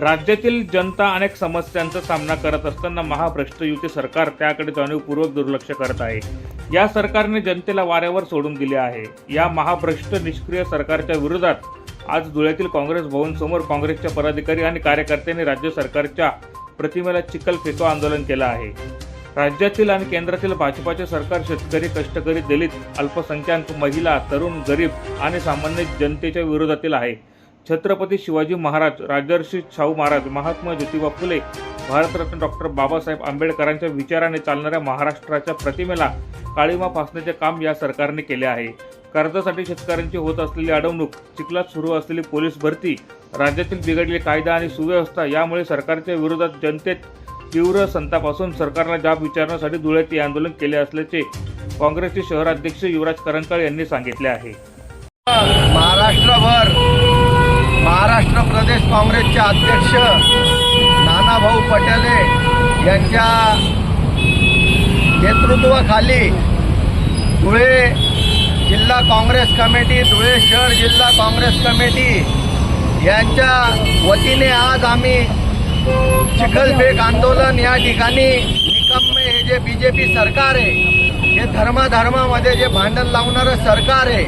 राज्यातील जनता अनेक समस्यांचा सामना करत असताना महाभ्रष्ट युती सरकार त्याकडे जाणीवपूर्वक दुर्लक्ष करत आहे. या सरकारने जनतेला वाऱ्यावर सोडून दिले आहे. या महाभ्रष्ट निष्क्रिय सरकारच्या विरोधात आज धुळ्यातील काँग्रेस भवन समोर काँग्रेसच्या पदाधिकारी आणि कार्यकर्त्यांनी राज्य सरकारच्या प्रतिमेला चिखल फेको आंदोलन केलं आहे. राज्यातील आणि केंद्रातील भाजपाचे सरकार शेतकरी कष्टकरी दलित अल्पसंख्याक महिला तरुण गरीब आणि सामान्य जनतेच्या विरोधातील आहे. छत्रपती शिवाजी महाराज राजर्षी शाहू महाराज महात्मा ज्योतिबा फुले भारतरत्न डॉक्टर बाबासाहेब आंबेडकरांच्या विचाराने चालणाऱ्या महाराष्ट्राच्या प्रतिमेला काळीमा फासण्याचे काम या सरकारने केले आहे. कर्जासाठी शेतकऱ्यांची होत असलेली अडवणूक चिखलात सुरू असलेली पोलीस भरती राज्यातील बिघडलेली कायदा आणि सुव्यवस्था यामुळे सरकारच्या विरोधात जनतेत तीव्र संताप असून सरकारला जाब विचारण्यासाठी धुळ्यात हे आंदोलन केले असल्याचे काँग्रेसचे शहराध्यक्ष युवराज करंकाळ यांनी सांगितले आहे. महाराष्ट्रभर महाराष्ट्र प्रदेश काँग्रेसचे अध्यक्ष नानाभाऊ पटेले यांच्या नेतृत्वाखाली धुळे जिल्हा काँग्रेस कमिटी धुळे शहर जिल्हा काँग्रेस कमिटी यांच्या वतीने आज आम्ही चिखलफेक आंदोलन या ठिकाणी निकम्मे हे जे बी जे पी सरकार आहे हे धर्माधर्मामध्ये जे भांडण लावणारं सरकार आहे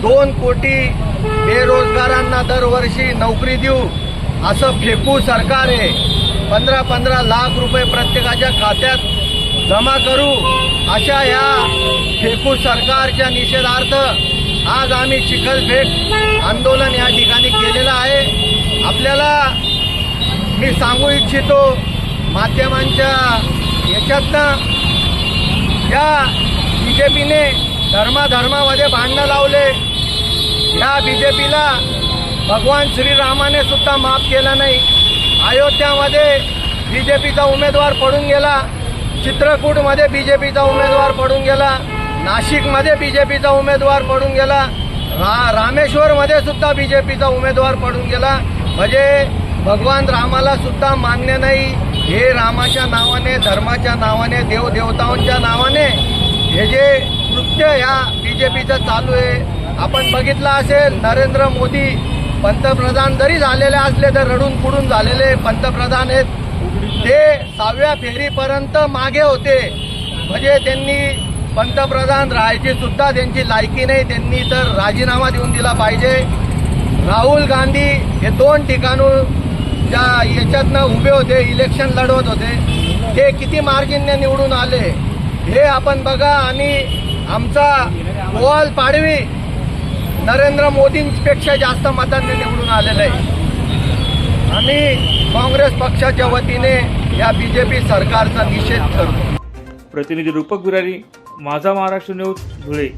दोन कोटी बेरोजगारांना दरवर्षी नोकरी देऊ असं फेकू सरकार आहे. पंधरा पंधरा लाख रुपये प्रत्येकाच्या खात्यात जमा करू अशा या फेकू सरकारच्या निषेधार्थ आज आम्ही चिखलफेक आंदोलन या ठिकाणी केलेलं आहे. आपल्याला मी सांगू इच्छितो माध्यमांच्या याच्यातनं या बी जे पीने धर्माधर्मामध्ये भांडणं लावले. या बी जे पीला भगवान श्रीरामाने सुद्धा माफ केलं नाही. अयोध्यामध्ये बी जे पीचा उमेदवार पडून गेला. चित्रकूटमध्ये बी जे पीचा उमेदवार पडून गेला. नाशिकमध्ये बी जे पीचा उमेदवार पडून गेला. रा रामेश्वरमध्ये सुद्धा बी जे पीचा उमेदवार पडून गेला. म्हणजे भगवान रामाला सुद्धा मान्य नाही. हे रामाच्या नावाने धर्माच्या नावाने देवदेवतांच्या नावाने हे जे कृत्य ह्या बी जे पीचं चालू आहे आपण बघितलं असेल नरेंद्र मोदी पंतप्रधान जरी झालेले असले तर रडून पुडून झालेले पंतप्रधान आहेत. ते सहाव्या फेरीपर्यंत मागे होते. म्हणजे त्यांनी पंतप्रधान राहायची सुद्धा त्यांची लायकी नाही. त्यांनी तर राजीनामा देऊन दिला पाहिजे. राहुल गांधी हे दोन ठिकाणून ज्या याच्यातनं उभे होते इलेक्शन लढवत होते ते किती मार्जिनने निवडून आले हे आपण बघा. आणि आमचा गोवाल पाडवी नरेंद्र मोदींपेक्षा जास्त मतांनी निवडून आलेलं आहे. आम्ही काँग्रेस पक्षाच्या वतीने या बी जे पी सरकारचा निषेध करतो. प्रतिनिधी रूपक बिरारी माझा महाराष्ट्र न्यूज धुळे.